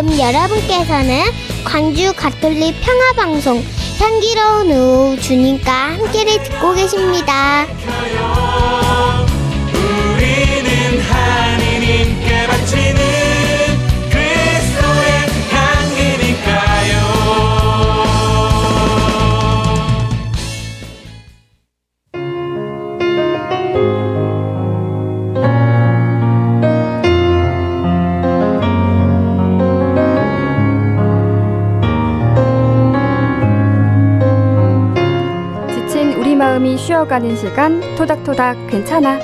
지금 여러분께서는 광주 가톨릭 평화방송 향기로운 오후 주님과 함께를 듣고 계십니다. 쉬어가는 시간. 토닥토닥 괜찮아?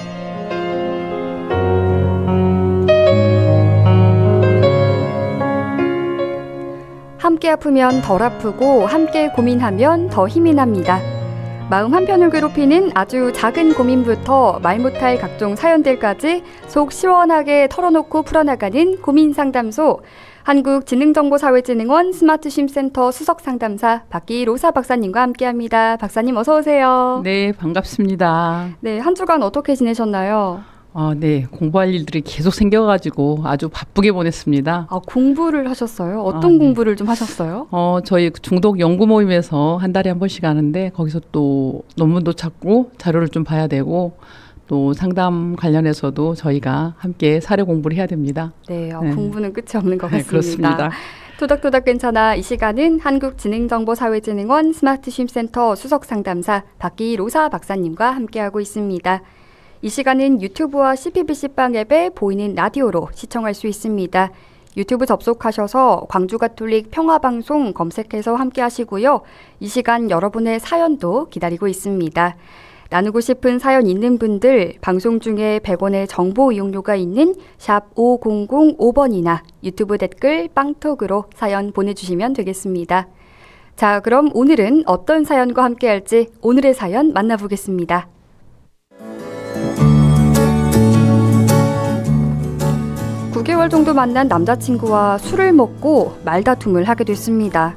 함께 아프면 덜 아프고 함께 고민하면 더 힘이 납니다. 마음 한편을 괴롭히는 아주 작은 고민부터 말 못할 각종 사연들까지 속 시원하게 털어놓고 풀어나가는 고민 상담소 한국지능정보사회진흥원 스마트쉼센터 수석상담사 박기로사 박사님과 함께합니다. 박사님 어서 오세요. 네, 반갑습니다. 네, 한 주간 어떻게 지내셨나요? 어, 네, 공부할 일들이 계속 생겨가지고 아주 바쁘게 보냈습니다. 아, 공부를 하셨어요? 어떤 아, 네. 공부를 좀 하셨어요? 어, 저희 중독 연구 모임에서 한 달에 한 번씩 하는데 거기서 또 논문도 찾고 자료를 좀 봐야 되고 또 상담 관련해서도 저희가 함께 사례 공부를 해야 됩니다. 네, 어, 네. 공부는 끝이 없는 것 네, 같습니다. 그렇습니다. 토닥토닥 괜찮아 이 시간은 한국지능정보사회진흥원 스마트쉼센터 수석상담사 박기로사 박사님과 함께하고 있습니다. 이 시간은 유튜브와 CPBC빵 앱에 보이는 라디오로 시청할 수 있습니다. 유튜브 접속하셔서 광주가톨릭 평화방송 검색해서 함께 하시고요. 이 시간 여러분의 사연도 기다리고 있습니다. 나누고 싶은 사연 있는 분들 방송 중에 100원의 정보 이용료가 있는 샵 5005번이나 유튜브 댓글 빵톡으로 사연 보내주시면 되겠습니다. 자, 그럼 오늘은 어떤 사연과 함께 할지 오늘의 사연 만나보겠습니다. 구개월 정도 만난 남자친구와 술을 먹고 말다툼을 하게 됐습니다.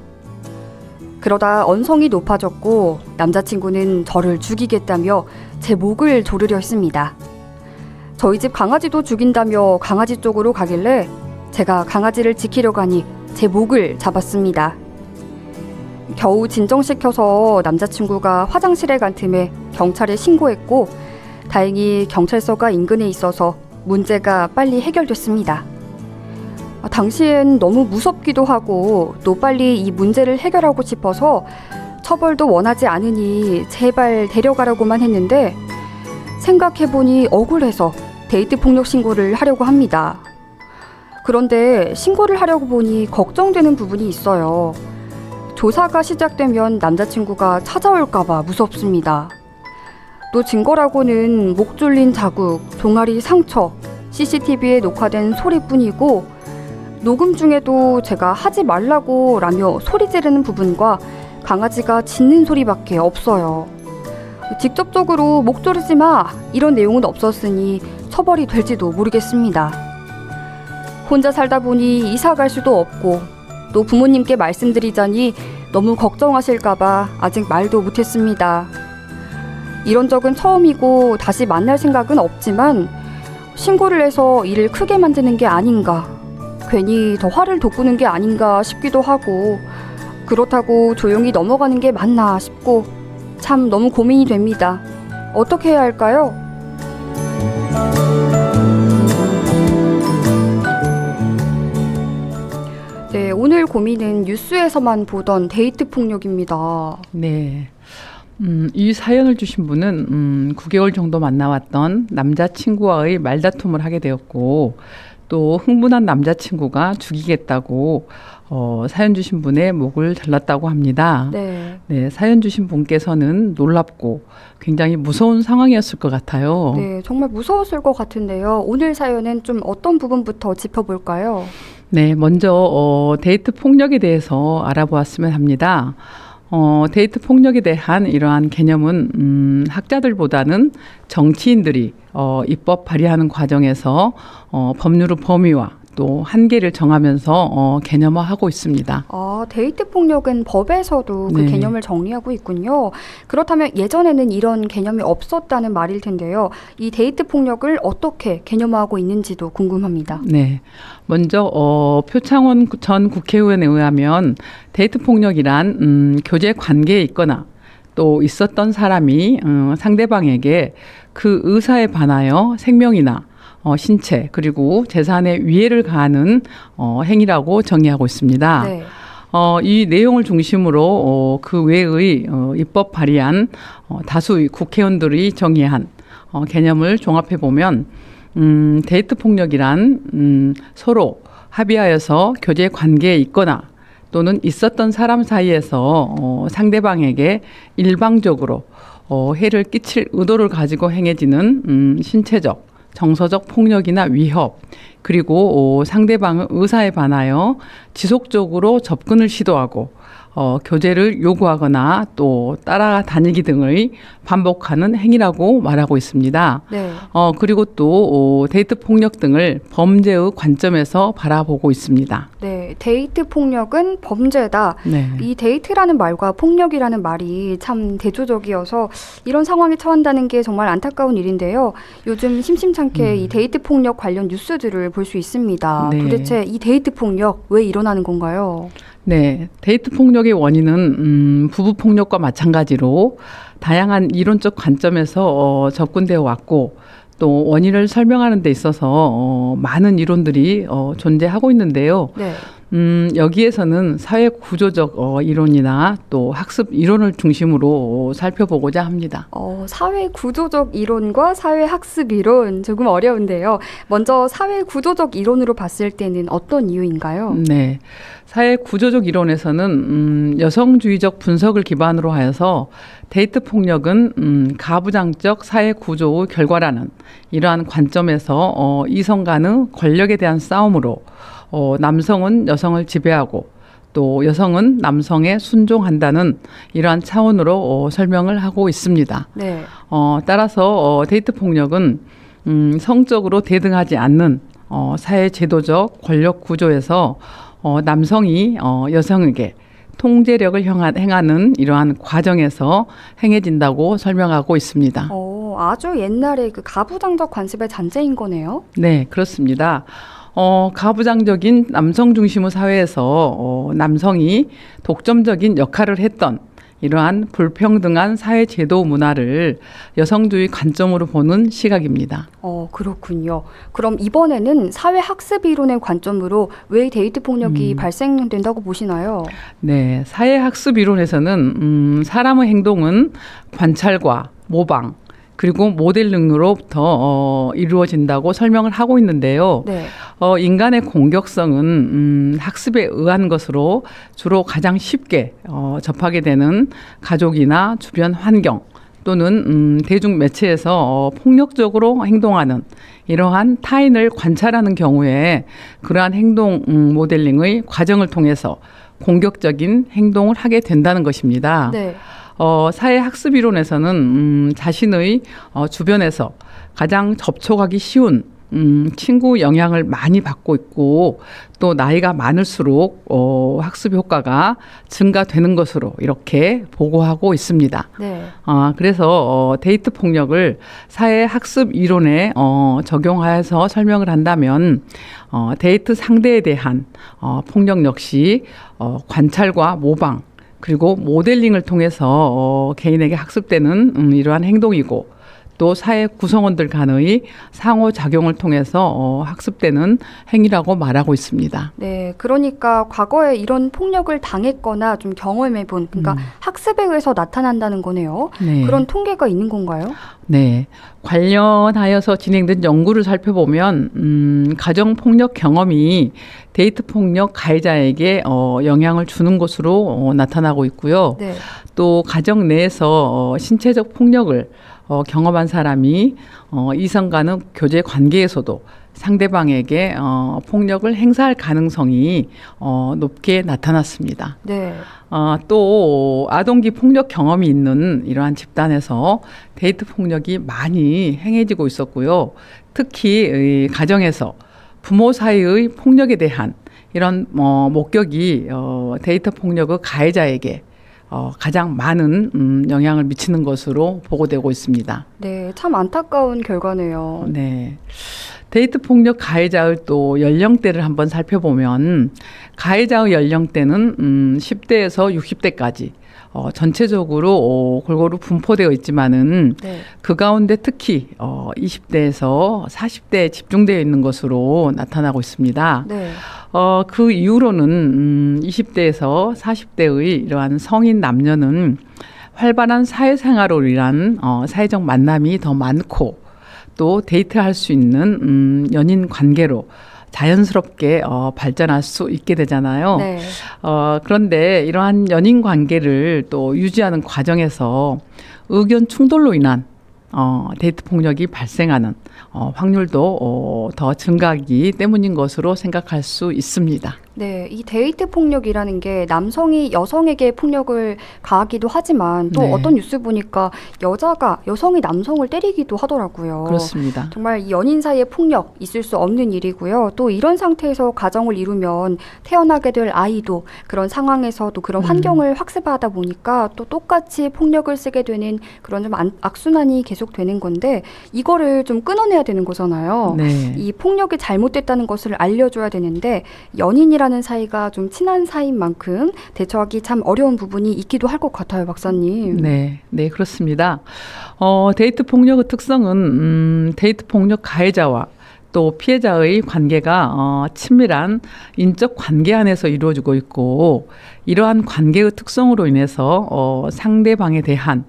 그러다 언성이 높아졌고 남자친구는 저를 죽이겠다며 제 목을 조르려 했습니다. 저희 집 강아지도 죽인다며 강아지 쪽으로 가길래 제가 강아지를 지키려 가니 제 목을 잡았습니다. 겨우 진정시켜서 남자친구가 화장실에 간 틈에 경찰에 신고했고 다행히 경찰서가 인근에 있어서 문제가 빨리 해결됐습니다. 아, 당시엔 너무 무섭기도 하고 또 빨리 이 문제를 해결하고 싶어서 처벌도 원하지 않으니 제발 데려가라고만 했는데 생각해보니 억울해서 데이트 폭력 신고를 하려고 합니다. 그런데 신고를 하려고 보니 걱정되는 부분이 있어요. 조사가 시작되면 남자친구가 찾아올까봐 무섭습니다. 또 증거라고는 목 졸린 자국, 종아리 상처, CCTV에 녹화된 소리뿐이고 녹음 중에도 제가 하지 말라고 라며 소리 지르는 부분과 강아지가 짖는 소리밖에 없어요. 직접적으로 목 조르지 마 이런 내용은 없었으니 처벌이 될지도 모르겠습니다. 혼자 살다 보니 이사 갈 수도 없고 또 부모님께 말씀드리자니 너무 걱정하실까봐 아직 말도 못했습니다. 이런 적은 처음이고 다시 만날 생각은 없지만 신고를 해서 일을 크게 만드는 게 아닌가 괜히 더 화를 돋구는 게 아닌가 싶기도 하고 그렇다고 조용히 넘어가는 게 맞나 싶고 참 너무 고민이 됩니다. 어떻게 해야 할까요? 네, 오늘 고민은 뉴스에서만 보던 데이트 폭력입니다. 네. 음, 이 사연을 주신 분은 음, 9개월 정도 만나왔던 남자친구와의 말다툼을 하게 되었고 또 흥분한 남자친구가 죽이겠다고 어, 사연 주신 분의 목을 잘랐다고 합니다. 네. 네, 사연 주신 분께서는 놀랍고 굉장히 무서운 상황이었을 것 같아요. 네, 정말 무서웠을 것 같은데요. 오늘 사연은 좀 어떤 부분부터 짚어볼까요? 네, 먼저 어, 데이트 폭력에 대해서 알아보았으면 합니다. 어, 데이트 폭력에 대한 이러한 개념은 음, 학자들보다는 정치인들이 어, 입법 발의하는 과정에서 어, 법률의 범위와 또 한계를 정하면서 어, 개념화하고 있습니다. 아, 데이트 폭력은 법에서도 그 네. 개념을 정리하고 있군요. 그렇다면 예전에는 이런 개념이 없었다는 말일 텐데요. 이 데이트 폭력을 어떻게 개념화하고 있는지도 궁금합니다. 네. 먼저 어, 표창원 구- 전 국회의원에 의하면 데이트 폭력이란 음, 교제 관계에 있거나 또 있었던 사람이 어, 상대방에게 그 의사에 반하여 생명이나 어, 신체 그리고 재산에 위해를 가하는 어, 행위라고 정의하고 있습니다. 네. 어, 이 내용을 중심으로 어, 그 외의 어, 입법 발의한 어, 다수의 국회의원들이 정의한 어, 개념을 종합해 보면 음, 데이트 폭력이란 음, 서로 합의하여서 교제 관계에 있거나 또는 있었던 사람 사이에서 어, 상대방에게 일방적으로 어, 해를 끼칠 의도를 가지고 행해지는 음, 신체적, 정서적 폭력이나 위협, 그리고 어, 상대방의 의사에 반하여 지속적으로 접근을 시도하고 어, 교제를 요구하거나 또 따라다니기 등의 반복하는 행위라고 말하고 있습니다. 네. 어, 그리고 또 어, 데이트 폭력 등을 범죄의 관점에서 바라보고 있습니다. 네. 데이트 폭력은 범죄다. 네. 이 데이트라는 말과 폭력이라는 말이 참 대조적이어서 이런 상황에 처한다는 게 정말 안타까운 일인데요. 요즘 심심찮게 이 데이트 폭력 관련 뉴스들을 볼 수 있습니다. 음. 네. 도대체 이 데이트 폭력 왜 일어나는 건가요? 네, 데이트 폭력의 원인은 음, 부부 폭력과 마찬가지로 다양한 이론적 관점에서 어, 접근되어 왔고 또 원인을 설명하는 데 있어서 어, 많은 이론들이 어, 존재하고 있는데요. 네. 음, 여기에서는 사회 구조적 어, 이론이나 또 학습 이론을 중심으로 어, 살펴보고자 합니다. 어, 사회 구조적 이론과 사회 학습 이론 조금 어려운데요. 먼저 사회 구조적 이론으로 봤을 때는 어떤 이유인가요? 네. 사회 구조적 이론에서는 음, 여성주의적 분석을 기반으로 하여서 데이트 폭력은 음, 가부장적 사회 구조의 결과라는 이러한 관점에서 어, 이성 간의 권력에 대한 싸움으로 어, 남성은 여성을 지배하고 또 여성은 남성에 순종한다는 이러한 차원으로 어, 설명을 하고 있습니다. 네. 어, 따라서 어, 데이트 폭력은 음, 성적으로 대등하지 않는 어, 사회 제도적 권력 구조에서 어, 남성이 어, 여성에게 통제력을 형하, 행하는 이러한 과정에서 행해진다고 설명하고 있습니다. 어, 아주 옛날에 그 가부장적 관습의 잔재인 거네요. 네, 그렇습니다. 어, 가부장적인 남성 중심의 사회에서 어, 남성이 독점적인 역할을 했던 이러한 불평등한 사회 제도 문화를 여성주의 관점으로 보는 시각입니다. 어, 그렇군요. 그럼 이번에는 사회 학습 이론의 관점으로 왜 데이트 폭력이 음. 발생된다고 보시나요? 네, 사회 학습 이론에서는 음, 사람의 행동은 관찰과 모방 그리고 모델링으로부터 어, 이루어진다고 설명을 하고 있는데요. 네. 어, 인간의 공격성은 음, 학습에 의한 것으로 주로 가장 쉽게 어, 접하게 되는 가족이나 주변 환경 또는 음, 대중 매체에서 어, 폭력적으로 행동하는 이러한 타인을 관찰하는 경우에 그러한 행동 음, 모델링의 과정을 통해서 공격적인 행동을 하게 된다는 것입니다. 네. 어, 사회 학습 이론에서는 음, 자신의 어, 주변에서 가장 접촉하기 쉬운 음, 친구 영향을 많이 받고 있고 또 나이가 많을수록 어, 학습 효과가 증가되는 것으로 이렇게 보고하고 있습니다. 네. 아, 그래서 어, 데이트 폭력을 사회 학습 이론에 어, 적용하여서 설명을 한다면 어, 데이트 상대에 대한 어, 폭력 역시 어, 관찰과 모방 그리고 모델링을 통해서 어, 개인에게 학습되는 음, 이러한 행동이고 또 사회 구성원들 간의 상호 작용을 통해서 어, 학습되는 행위라고 말하고 있습니다. 네. 그러니까 과거에 이런 폭력을 당했거나 좀 경험해 본 그러니까 학습에 의해서 나타난다는 거네요. 네. 그런 통계가 있는 건가요? 네. 관련하여서 진행된 연구를 살펴보면, 음, 가정 폭력 경험이 데이트 폭력 가해자에게 어, 영향을 주는 것으로 어, 나타나고 있고요. 네. 또 가정 내에서 어, 신체적 폭력을 어, 경험한 사람이 어, 이성 간의 교제 관계에서도 상대방에게 어, 폭력을 행사할 가능성이 어, 높게 나타났습니다. 네. 어, 또 아동기 폭력 경험이 있는 이러한 집단에서 데이트 폭력이 많이 행해지고 있었고요. 특히 이 가정에서 부모 사이의 폭력에 대한 이런 어, 목격이 어, 데이터 폭력의 가해자에게 어, 가장 많은 음, 영향을 미치는 것으로 보고되고 있습니다. 네, 참 안타까운 결과네요. 네. 데이트 폭력 가해자의 또 연령대를 한번 살펴보면 가해자의 연령대는 음 10대에서 60대까지 어 전체적으로 어 골고루 분포되어 있지만은 네. 그 가운데 특히 어 20대에서 40대에 집중되어 있는 것으로 나타나고 있습니다. 네. 어, 그 이후로는 음, 20대에서 40대의 이러한 성인 남녀는 활발한 사회생활을 위한 어, 사회적 만남이 더 많고 또 데이트할 수 있는 음, 연인 관계로 자연스럽게 어, 발전할 수 있게 되잖아요. 네. 어, 그런데 이러한 연인 관계를 또 유지하는 과정에서 의견 충돌로 인한 어, 데이트 폭력이 발생하는 어, 확률도 어, 더 증가하기 때문인 것으로 생각할 수 있습니다. 네, 이 데이트 폭력이라는 게 남성이 여성에게 폭력을 가하기도 하지만 또 네. 어떤 뉴스 보니까 여자가 여성이 남성을 때리기도 하더라고요. 그렇습니다. 정말 이 연인 사이의 폭력 있을 수 없는 일이고요. 또 이런 상태에서 가정을 이루면 태어나게 될 아이도 그런 상황에서도 그런 음. 환경을 학습하다 보니까 또 똑같이 폭력을 쓰게 되는 그런 좀 안- 악순환이 계속되는 건데 이거를 좀 끊어내야 되는 거잖아요. 네. 이 폭력이 잘못됐다는 것을 알려줘야 되는데 연인이라는 사이가 좀 친한 사이인 만큼 대처하기 참 어려운 부분이 있기도 할 것 같아요, 박사님. 네, 네, 그렇습니다. 어, 데이트 폭력의 특성은, 음, 데이트 폭력 가해자와 또 피해자의 관계가 어, 친밀한 인적 관계 안에서 이루어지고 있고, 이러한 관계의 특성으로 인해서 어, 상대방에 대한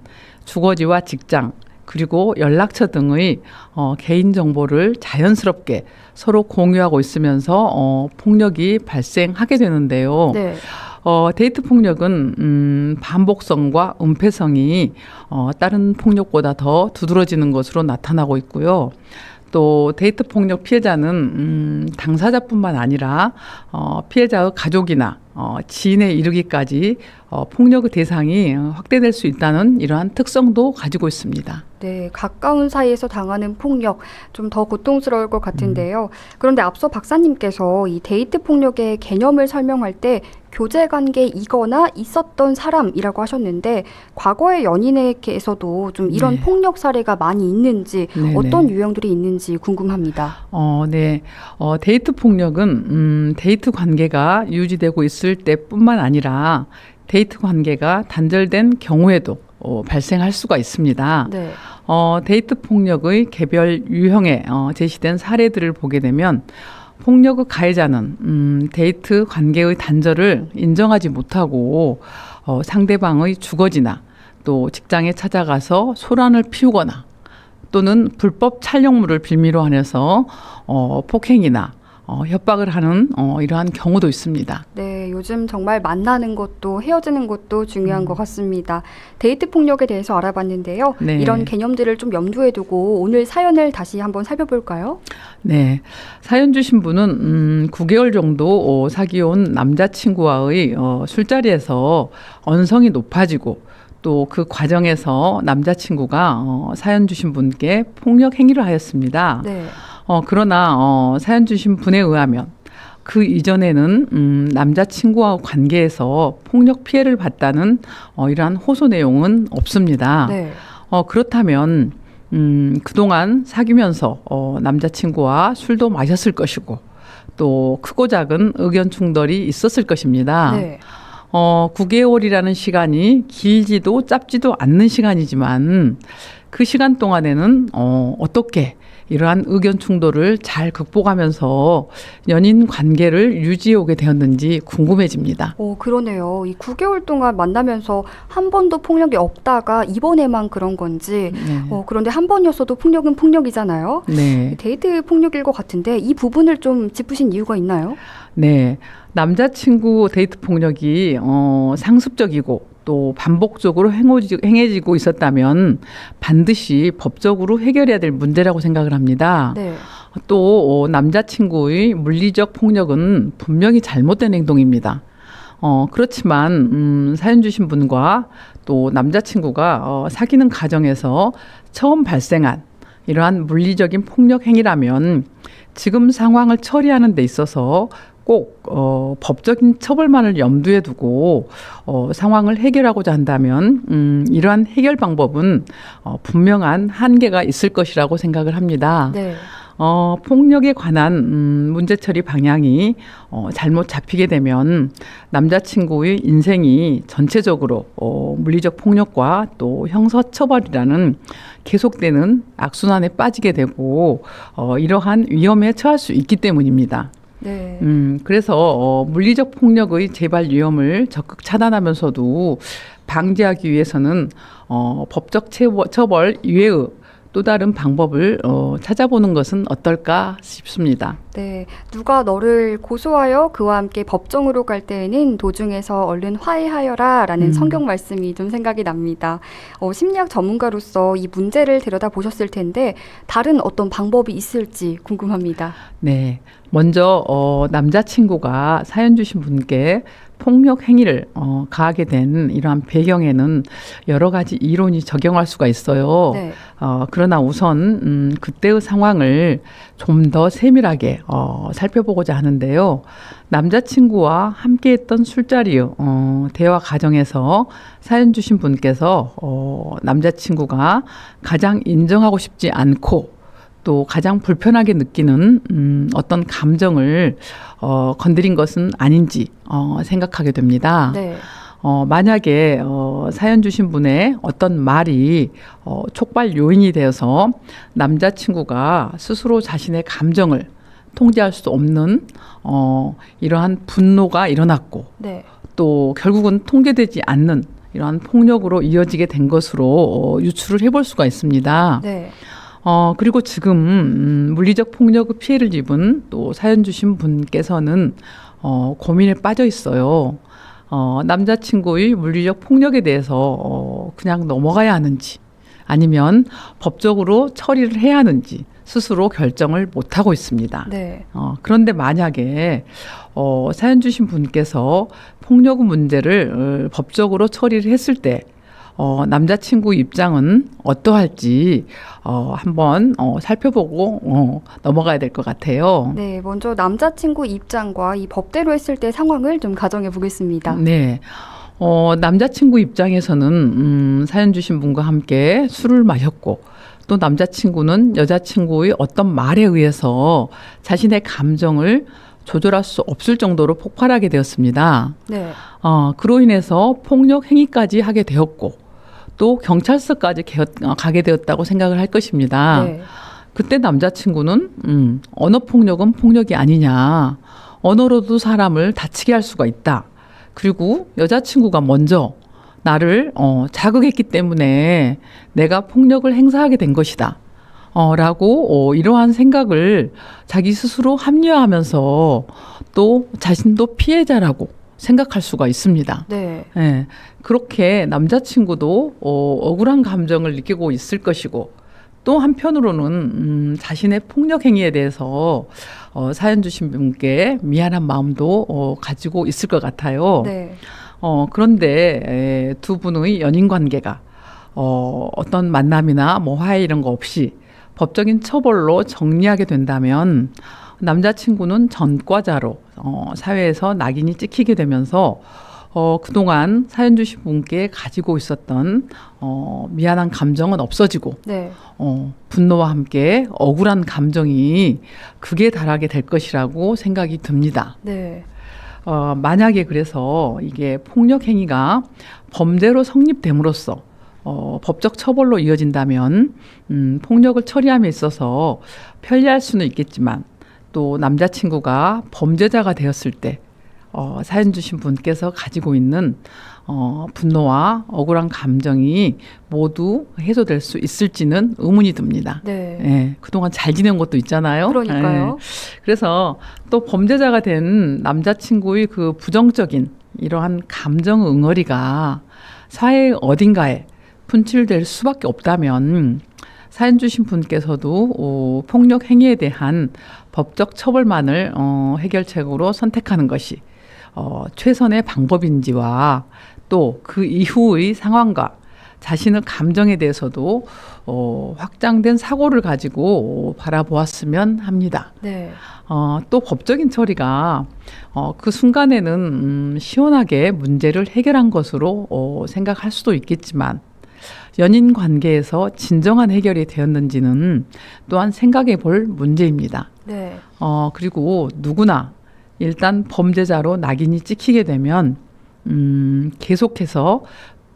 주거지와 직장, 그리고 연락처 등의 어, 개인 정보를 자연스럽게 서로 공유하고 있으면서 어, 폭력이 발생하게 되는데요. 네. 어, 데이트 폭력은 음, 반복성과 은폐성이 어, 다른 폭력보다 더 두드러지는 것으로 나타나고 있고요. 또 데이트 폭력 피해자는 음, 당사자뿐만 아니라 어, 피해자의 가족이나 어, 지인에 이르기까지 어, 폭력의 대상이 어, 확대될 수 있다는 이러한 특성도 가지고 있습니다. 네, 가까운 사이에서 당하는 폭력 좀 더 고통스러울 것 같은데요. 음. 그런데 앞서 박사님께서 이 데이트 폭력의 개념을 설명할 때 교제 관계이거나 있었던 사람이라고 하셨는데 과거의 연인에게서도 좀 이런 네. 폭력 사례가 많이 있는지 네네. 어떤 유형들이 있는지 궁금합니다. 어, 네. 어, 데이트 폭력은, 음, 데이트 관계가 유지되고 있을 때뿐만 아니라 데이트 관계가 단절된 경우에도 어, 발생할 수가 있습니다. 네. 어, 데이트 폭력의 개별 유형에 어, 제시된 사례들을 보게 되면 폭력의 가해자는 음, 데이트 관계의 단절을 인정하지 못하고 어, 상대방의 주거지나 또 직장에 찾아가서 소란을 피우거나 또는 불법 촬영물을 빌미로 하면서 어, 폭행이나 어, 협박을 하는 어, 이러한 경우도 있습니다. 네, 요즘 정말 만나는 것도 헤어지는 것도 중요한 음. 것 같습니다. 데이트 폭력에 대해서 알아봤는데요. 네. 이런 개념들을 좀 염두에 두고 오늘 사연을 다시 한번 살펴볼까요? 네. 사연 주신 분은, 음, 9개월 정도 어, 사귀어온 남자친구와의 어, 술자리에서 언성이 높아지고 또그 과정에서 남자친구가 어, 사연 주신 분께 폭력 행위를 하였습니다. 네. 어, 그러나 어, 사연 주신 분에 의하면 그 이전에는 음, 남자친구와 관계에서 폭력 피해를 봤다는 어, 이러한 호소 내용은 없습니다. 네. 어, 그렇다면, 음, 그동안 사귀면서, 어, 남자친구와 술도 마셨을 것이고, 또 크고 작은 의견 충돌이 있었을 것입니다. 네. 어, 9개월이라는 시간이 길지도 짧지도 않는 시간이지만, 그 시간 동안에는, 어, 어떻게 이러한 의견 충돌을 잘 극복하면서 연인 관계를 유지해 오게 되었는지 궁금해집니다. 오, 그러네요. 이 9개월 동안 만나면서 한 번도 폭력이 없다가 이번에만 그런 건지. 네. 어, 그런데 한 번이었어도 폭력은 폭력이잖아요. 네. 데이트 폭력일 것 같은데 이 부분을 좀 짚으신 이유가 있나요? 네. 남자친구 데이트 폭력이 어, 상습적이고 또 반복적으로 행해지고 있었다면 반드시 법적으로 해결해야 될 문제라고 생각을 합니다. 네. 또 어, 남자친구의 물리적 폭력은 분명히 잘못된 행동입니다. 어, 그렇지만 음, 사연 주신 분과 또 남자친구가 어, 사귀는 과정에서 처음 발생한 이러한 물리적인 폭력 행위라면 지금 상황을 처리하는 데 있어서 꼭 어, 법적인 처벌만을 염두에 두고 어, 상황을 해결하고자 한다면 음, 이러한 해결 방법은 어, 분명한 한계가 있을 것이라고 생각을 합니다. 네. 어, 폭력에 관한 음, 문제 처리 방향이 어, 잘못 잡히게 되면 남자친구의 인생이 전체적으로 어, 물리적 폭력과 또 형사처벌이라는 계속되는 악순환에 빠지게 되고 어, 이러한 위험에 처할 수 있기 때문입니다. 네. 음, 그래서 어, 물리적 폭력의 재발 위험을 적극 차단하면서도 방지하기 위해서는 어, 법적 처벌 이외의 또 다른 방법을 어, 찾아보는 것은 어떨까 싶습니다. 네, 누가 너를 고소하여 그와 함께 법정으로 갈 때에는 도중에서 얼른 화해하여라라는 음. 성경 말씀이 좀 생각이 납니다. 어, 심리학 전문가로서 이 문제를 들여다 보셨을 텐데 다른 어떤 방법이 있을지 궁금합니다. 네. 먼저 어, 남자친구가 사연 주신 분께 폭력 행위를 어, 가하게 된 이러한 배경에는 여러 가지 이론이 적용할 수가 있어요. 네, 어, 그러나 우선 음, 그때의 상황을 좀 더 세밀하게 어, 살펴보고자 하는데요. 남자친구와 함께했던 술자리 어, 대화 과정에서 사연 주신 분께서 어, 남자친구가 가장 인정하고 싶지 않고 또 가장 불편하게 느끼는 음, 어떤 감정을 어, 건드린 것은 아닌지 어, 생각하게 됩니다. 네, 어, 만약에 어, 사연 주신 분의 어떤 말이 어, 촉발 요인이 되어서 남자친구가 스스로 자신의 감정을 통제할 수 없는 어, 이러한 분노가 일어났고 네, 또 결국은 통제되지 않는 이러한 폭력으로 이어지게 된 것으로 어, 유추를 해볼 수가 있습니다. 네, 어, 그리고 지금, 음, 물리적 폭력의 피해를 입은 또 사연 주신 분께서는, 어, 고민에 빠져 있어요. 어, 남자친구의 물리적 폭력에 대해서, 어, 그냥 넘어가야 하는지, 아니면 법적으로 처리를 해야 하는지, 스스로 결정을 못 하고 있습니다. 네, 어, 그런데 만약에 어, 사연 주신 분께서 폭력 문제를 어, 법적으로 처리를 했을 때 어, 남자친구 입장은 어떠할지 어, 한번 어, 살펴보고 어, 넘어가야 될 것 같아요. 네. 먼저 남자친구 입장과 이 법대로 했을 때 상황을 좀 가정해 보겠습니다. 네. 어, 남자친구 입장에서는 음, 사연 주신 분과 함께 술을 마셨고 또 남자친구는 여자친구의 어떤 말에 의해서 자신의 감정을 조절할 수 없을 정도로 폭발하게 되었습니다. 네, 어, 그로 인해서 폭력 행위까지 하게 되었고 또 경찰서까지 개- 어, 가게 되었다고 생각을 할 것입니다. 네, 그때 남자친구는 음, 언어 폭력은 폭력이 아니냐. 언어로도 사람을 다치게 할 수가 있다. 그리고 여자친구가 먼저 나를 어, 자극했기 때문에 내가 폭력을 행사하게 된 것이다. 어, 라고 어, 이러한 생각을 자기 스스로 합리화하면서 또 자신도 피해자라고 생각할 수가 있습니다. 네, 예, 그렇게 남자친구도 어, 억울한 감정을 느끼고 있을 것이고 또 한편으로는 음, 자신의 폭력 행위에 대해서 어, 사연 주신 분께 미안한 마음도 어, 가지고 있을 것 같아요. 네, 어, 그런데 에, 두 분의 연인 관계가 어, 어떤 만남이나 뭐 화해 이런 거 없이 법적인 처벌로 정리하게 된다면 남자친구는 전과자로 어, 사회에서 낙인이 찍히게 되면서 어, 그동안 사연 주신 분께 가지고 있었던 어, 미안한 감정은 없어지고 네, 어, 분노와 함께 억울한 감정이 극에 달하게 될 것이라고 생각이 듭니다. 네, 어, 만약에 그래서 이게 폭력 행위가 범죄로 성립됨으로써 어, 법적 처벌로 이어진다면 음, 폭력을 처리함에 있어서 편리할 수는 있겠지만 또 남자친구가 범죄자가 되었을 때 어, 사연 주신 분께서 가지고 있는 어, 분노와 억울한 감정이 모두 해소될 수 있을지는 의문이 듭니다. 네. 예, 그동안 잘 지낸 것도 있잖아요. 그러니까요. 예. 그래서 또 범죄자가 된 남자친구의 그 부정적인 이러한 감정 응어리가 사회 어딘가에 분출될 수밖에 없다면 사연 주신 분께서도 어, 폭력 행위에 대한 법적 처벌만을 어, 해결책으로 선택하는 것이 어, 최선의 방법인지와 또 그 이후의 상황과 자신의 감정에 대해서도 어, 확장된 사고를 가지고 바라보았으면 합니다. 네. 어, 또 법적인 처리가 어, 그 순간에는 음, 시원하게 문제를 해결한 것으로 어, 생각할 수도 있겠지만 연인 관계에서 진정한 해결이 되었는지는 또한 생각해 볼 문제입니다. 네. 어, 그리고 누구나 일단 범죄자로 낙인이 찍히게 되면 음, 계속해서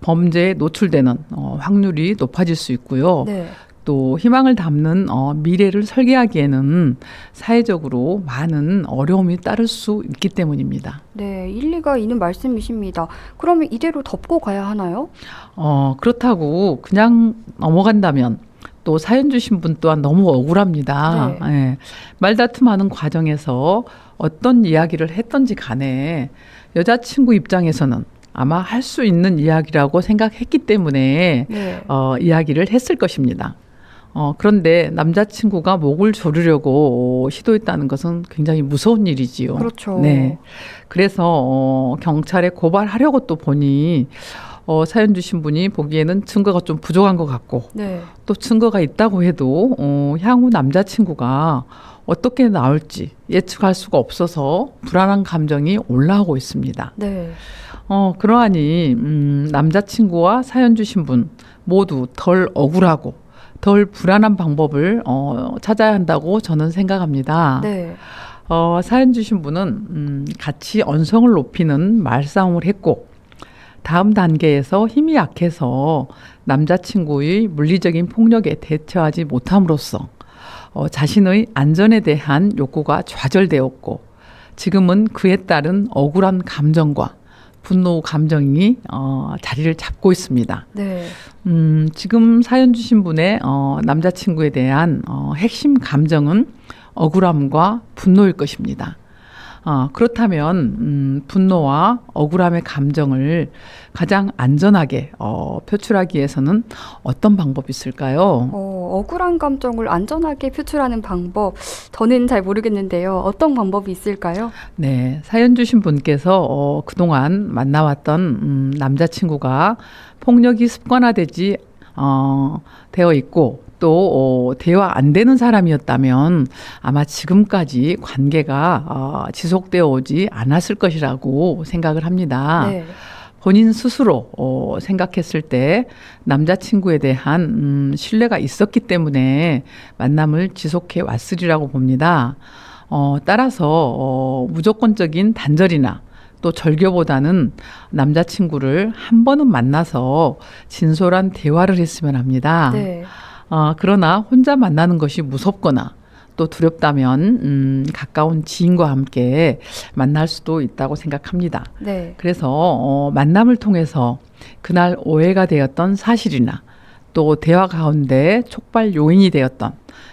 범죄에 노출되는 어, 확률이 높아질 수 있고요. 네. 또 희망을 담는 어, 미래를 설계하기에는 사회적으로 많은 어려움이 따를 수 있기 때문입니다. 네, 일리가 있는 말씀이십니다. 그러면 이대로 덮고 가야 하나요? 어, 그렇다고 그냥 넘어간다면 또 사연 주신 분 또한 너무 억울합니다. 네. 예. 말다툼하는 과정에서 어떤 이야기를 했던지 간에 여자친구 입장에서는 아마 할 수 있는 이야기라고 생각했기 때문에 네. 어, 이야기를 했을 것입니다. 어, 그런데 남자친구가 목을 조르려고 시도했다는 것은 굉장히 무서운 일이지요. 그렇죠. 네. 그래서 어, 경찰에 고발하려고 또 보니 어, 사연 주신 분이 보기에는 증거가 좀 부족한 것 같고 네. 또 증거가 있다고 해도 어, 향후 남자친구가 어떻게 나올지 예측할 수가 없어서 불안한 감정이 올라오고 있습니다. 네. 어, 그러하니 음, 남자친구와 사연 주신 분 모두 덜 억울하고 덜 불안한 방법을 어, 찾아야 한다고 저는 생각합니다. 네. 어, 사연 주신 분은 음, 같이 언성을 높이는 말싸움을 했고 다음 단계에서 힘이 약해서 남자친구의 물리적인 폭력에 대처하지 못함으로써 어, 자신의 안전에 대한 욕구가 좌절되었고 지금은 그에 따른 억울한 감정과 분노 감정이 어, 자리를 잡고 있습니다. 네. 음, 지금 사연 주신 분의 어, 남자친구에 대한 어, 핵심 감정은 억울함과 분노일 것입니다. 어, 그렇다면 음, 분노와 억울함의 감정을 가장 안전하게 어, 표출하기 위해서는 어떤 방법이 있을까요? 어, 억울한 감정을 안전하게 표출하는 방법, 저는 잘 모르겠는데요. 어떤 방법이 있을까요? 네, 사연 주신 분께서 어, 그동안 만나왔던 음, 남자친구가 폭력이 습관화되지 어, 되어 있고 또 어, 대화 안 되는 사람이었다면 아마 지금까지 관계가 어, 지속되어 오지 않았을 것이라고 생각을 합니다. 네. 본인 스스로 어, 생각했을 때 남자친구에 대한 음, 신뢰가 있었기 때문에 만남을 지속해 왔으리라고 봅니다. 어, 따라서 어, 무조건적인 단절이나 또 절교보다는 남자친구를 한 번은 만나서 진솔한 대화를 했으면 합니다. 네. 어, 그러나 혼자 만나는 것이 무섭거나 또 두렵다면 음, 가까운 지인과 함께 만날 수도 있다고 생각합니다. 네. 그래서 어, 만남을 통해서 그날 오해가 되었던 사실이나 또 대화 가운데 촉발 요인이 되었던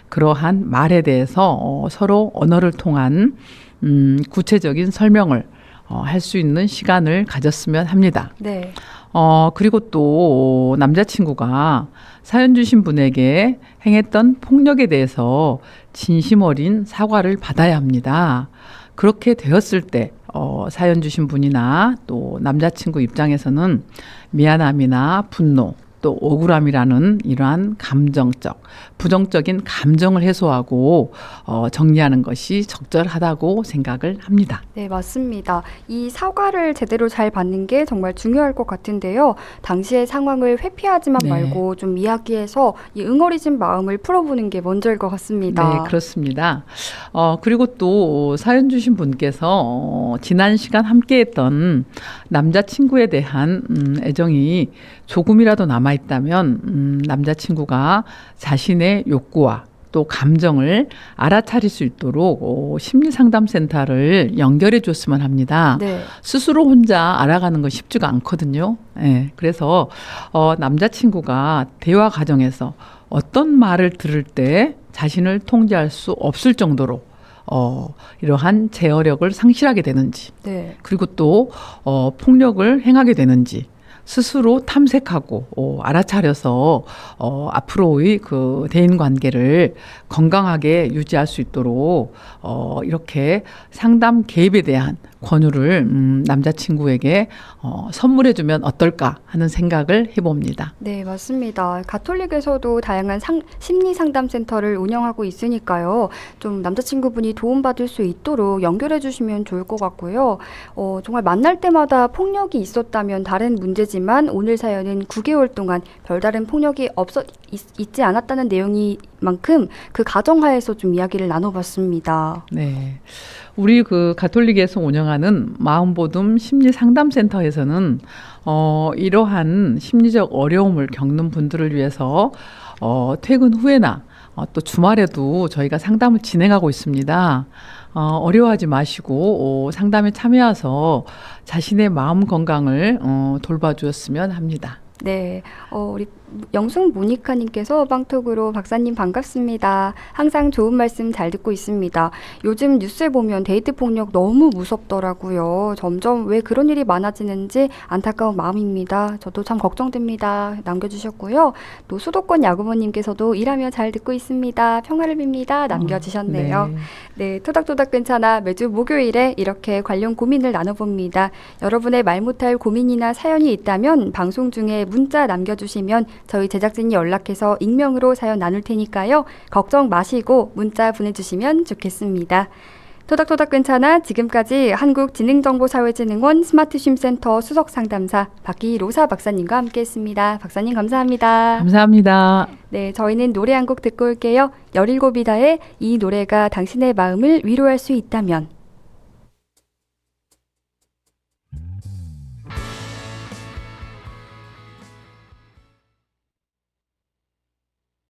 그러한 말에 대해서 어, 서로 언어를 통한 음, 구체적인 설명을 어, 할 수 있는 시간을 가졌으면 합니다. 네. 어, 그리고 또 남자친구가 사연 주신 분에게 행했던 폭력에 대해서 진심 어린 사과를 받아야 합니다. 그렇게 되었을 때, 어, 사연 주신 분이나 또 남자친구 입장에서는 미안함이나 분노, 또 억울함이라는 이러한 감정적, 부정적인 감정을 해소하고 어, 정리하는 것이 적절하다고 생각을 합니다. 네, 맞습니다. 이 사과를 제대로 잘 받는 게 정말 중요할 것 같은데요. 당시의 상황을 회피하지만 네. 말고 좀 이야기해서 이 응어리진 마음을 풀어보는 게 먼저일 것 같습니다. 네, 그렇습니다. 어, 그리고 또 사연 주신 분께서 어, 지난 시간 함께했던 남자친구에 대한 음, 애정이 조금이라도 남아있다면 음, 남자친구가 자신의 욕구와 또 감정을 알아차릴 수 있도록 어, 심리상담센터를 연결해 줬으면 합니다. 네. 스스로 혼자 알아가는 건 쉽지가 않거든요. 예. 그래서 어 남자친구가 대화 과정에서 어떤 말을 들을 때 자신을 통제할 수 없을 정도로 어 이러한 제어력을 상실하게 되는지 네. 그리고 또 어 폭력을 행하게 되는지 스스로 탐색하고 어, 알아차려서 어, 앞으로의 그 대인 관계를 건강하게 유지할 수 있도록 어, 이렇게 상담 개입에 대한 권유를 음, 남자친구에게 어, 선물해주면 어떨까 하는 생각을 해봅니다. 네, 맞습니다. 가톨릭에서도 다양한 상, 심리 상담 센터를 운영하고 있으니까요. 좀 남자친구분이 도움받을 수 있도록 연결해 주시면 좋을 것 같고요. 어, 정말 만날 때마다 폭력이 있었다면 다른 문제지만 오늘 사연은 9개월 동안 별다른 폭력이 없어 있, 있지 않았다는 내용이 만큼 그 가정하에서 좀 이야기를 나눠봤습니다. 네. 우리 그 가톨릭에서 운영하는 마음보듬 심리 상담센터에서는 어, 이러한 심리적 어려움을 겪는 분들을 위해서 어, 퇴근 후에나 어, 또 주말에도 저희가 상담을 진행하고 있습니다. 어, 어려워하지 마시고 어, 상담에 참여해서 자신의 마음 건강을 어, 돌봐주었으면 합니다. 네, 어, 우리 영숙 모니카님께서 빵톡으로 박사님 반갑습니다. 항상 좋은 말씀 잘 듣고 있습니다. 요즘 뉴스에 보면 데이트 폭력 너무 무섭더라고요. 점점 왜 그런 일이 많아지는지 안타까운 마음입니다. 저도 참 걱정됩니다. 남겨주셨고요. 또 수도권 야구부님께서도 일하며 잘 듣고 있습니다. 평화를 빕니다. 남겨주셨네요. 네. 네, 토닥토닥 괜찮아 매주 목요일에 이렇게 관련 고민을 나눠봅니다. 여러분의 말 못할 고민이나 사연이 있다면 방송 중에 문자 남겨주시면 저희 제작진이 연락해서 익명으로 사연 나눌 테니까요. 걱정 마시고 문자 보내주시면 좋겠습니다. 토닥토닥 괜찮아 지금까지 한국지능정보사회진흥원 스마트쉼센터 수석상담사 박기로사 박사님과 함께했습니다. 박사님 감사합니다. 감사합니다. 네, 저희는 노래 한 곡 듣고 올게요. 열일곱이다의 이 노래가 당신의 마음을 위로할 수 있다면.